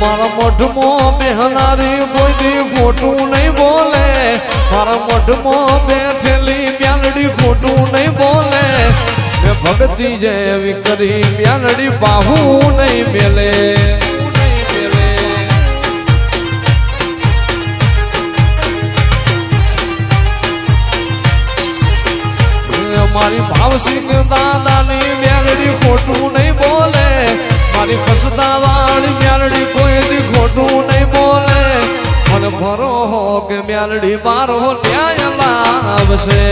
મારા મઠમાં બેહનારી બોલી ખોટું નહીં બોલે. મારા મઠમાં બેઠેલી મ્યાલડી ખોટું નહીં બોલે. મેં ભક્તિ જેવી કરી મ્યાલડી બાહુ નહીં મેલે. મારી ભાવસિંહ દાદાની મેલડી ખોટું નહીં બોલે. મારી ફસતા કે મ્યાલડી મારો ન્યાય લાવશે.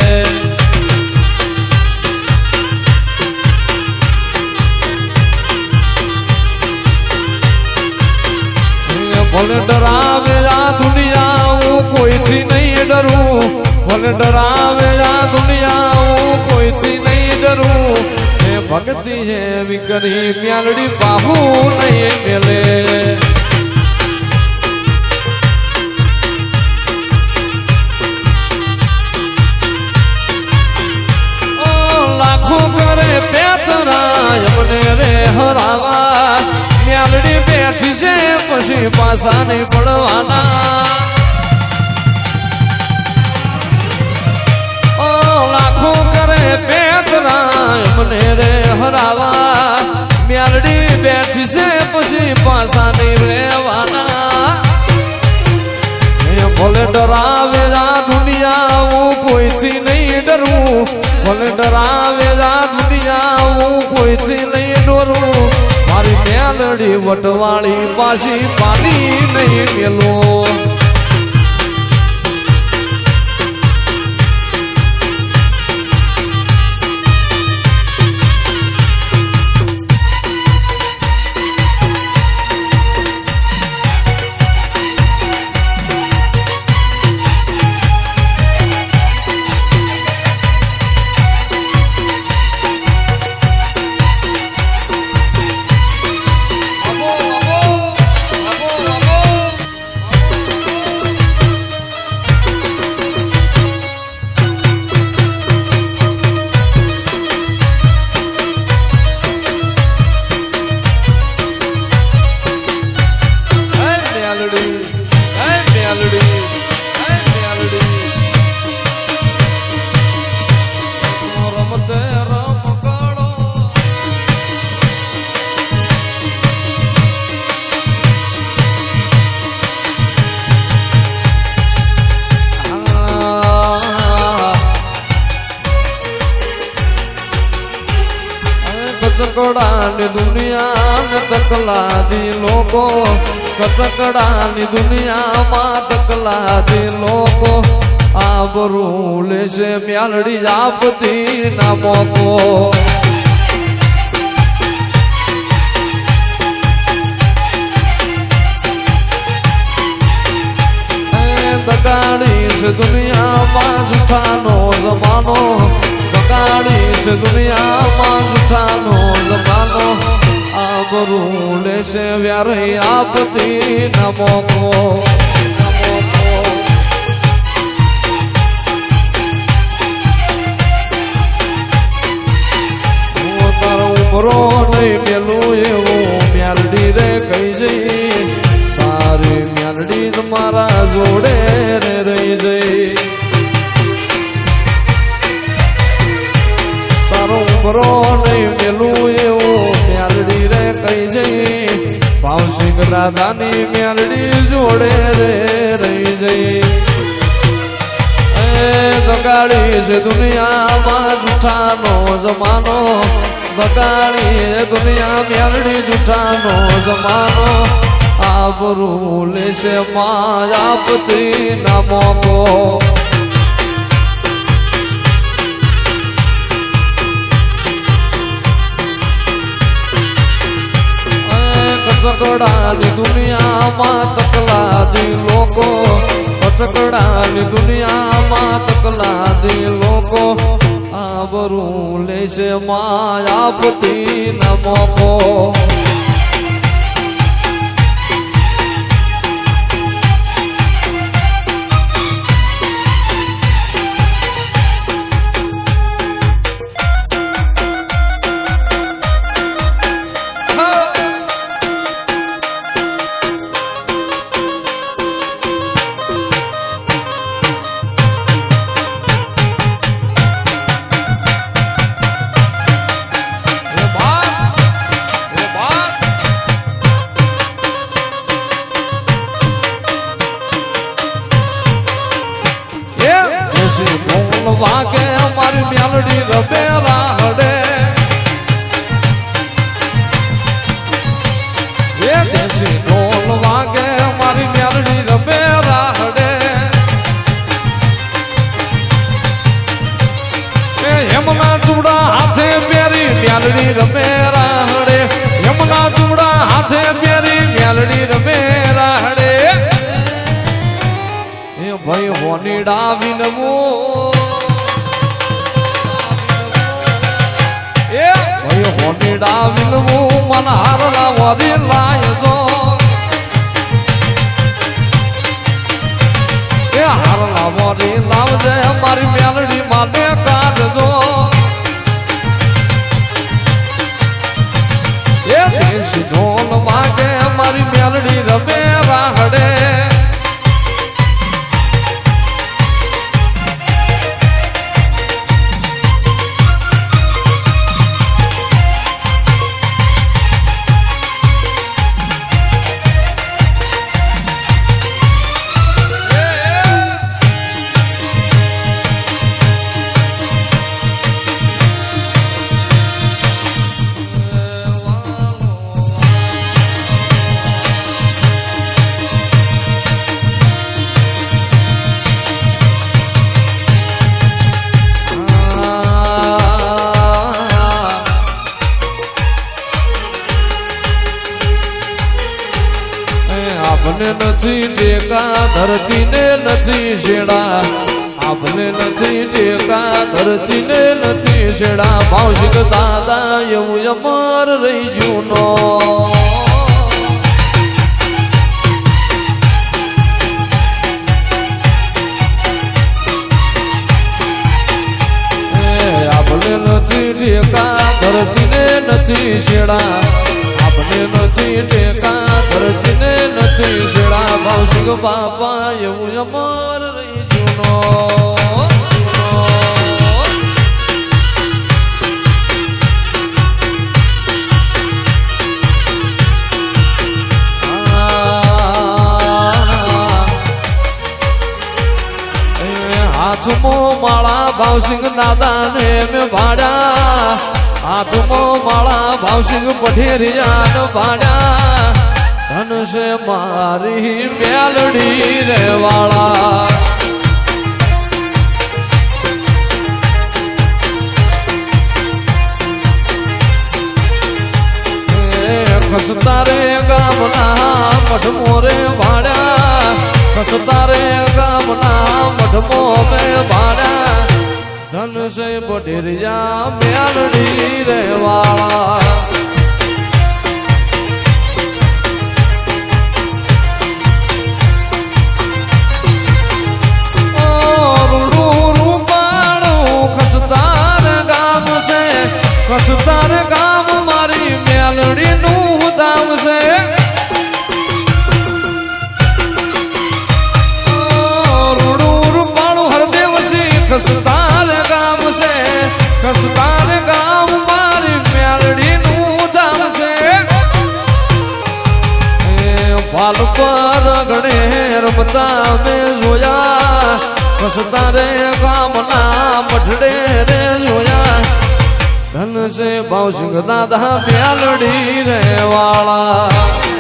ભલે ડરાવે આ દુનિયા, હું કોઈથી નહીં ડરું. ભલે ડરાવે આ દુનિયા, હું કોઈથી નહીં ડરું. એ ભક્તિ જેવી કરી મ્યાલડી, બાહુ નહીં મેલે. હરાવા. મ્યાલડી બેઠી છે, પછી પાછા નહીં પડવાના. લાખો કરે પેતરાય મને રે હરાવા. મ્યાલડી બેઠી છે, પછી પાછા નહીં રહેવાના. ભલે ડરાવે રા દુનિયા, હું કોઈથી નહીં ડરવું ભલે ડરાવે રા દુનિયા, હું કોઈથી મેલડી વટવાળી પાછી પાણી નહીં મેલો. કચકડાની દુનિયામાં તકલાદી લોકો. કચકડાની દુનિયામાં તકલાદી લોકો. આબરું લેશે મ્યાલડી આપતી ના મોકો બગાડી છે દુનિયામાં જૂઠાનો જમાનો. છે દુનિયામાં જૂઠાનો જમાનો આબરૂ લેશે વ્યારે આપતી નમો. ઉમરો નહીં એવું મ્યાલડી રે કહી જઈ. તારી મ્યાલડી મારા જોડે રહી જઈ. ઉમરો નહીં મેલું એવું મ્યાલડી રે કહી જઈ. ભાવસિંહ દાદાની મ્યાલડી જોડે રે રહી જઈ. બગાડી છે દુનિયામાં જૂઠાનો જમાનો. બગાડી છે દુનિયા મ્યાલડી જૂઠાનો જમાનો. આબરૂ લેશે માં આપતી ના મોકો. કચકડાની દુનિયામાં તકલાદી લોકો. કચકડાની દુનિયામાં તકલાદી લોકો. આબરૂ લેશે વાગે અમારી મેલડી રમે રાહડે. એ દેશી ઢોલ વાગે અમારી મેલડી રમે રાહડે. એ હેમના ચૂડા હાથે પેરી મેલડી રમે રાહડે. હેમના ચૂડા હાથે પેરી મેલડી રમે રાહડે. એ ભાઈ હોની ડાવી ભાઈ હોની ડાવીનવું મન હારલા વરી લાય જો એ હારલા વરી મારી મેલડી માને ટેકા ધરતીને નથી શેડા. આપને નથી ટેકા ધરતીને નથી શેડા. ભાવશિક દાદા, એવું અમાર રહી ગયું નો. આપને નથી ટેકા ધરતીને નથી શેડા. આપણે નથી ટેકા ધરતીને નથી શેડા ભાવસિંહ બાપા એવું અમર રહી જૂનો. હાથમાં માળા ભાવસિંહ દાદા ને મેં ભાડા હાથમાં માળા ભાવસિંહ પઠેરિયા ભાડ્યા. ધન છે મારી મેલડી રે વાળા. ખસતા રે ગામના મઠ મોરે ભાડ્યા ખસતા રે ગામના મઢમો મે ભાડ્યા ધન છે બઢેરિયા મેલડી રે રમતા મેં જોયા કસતા રે કામના મઠડે રે જોયા. ધન છે ભાવસિંહ દાદા પ્યાલડી રે વાળા.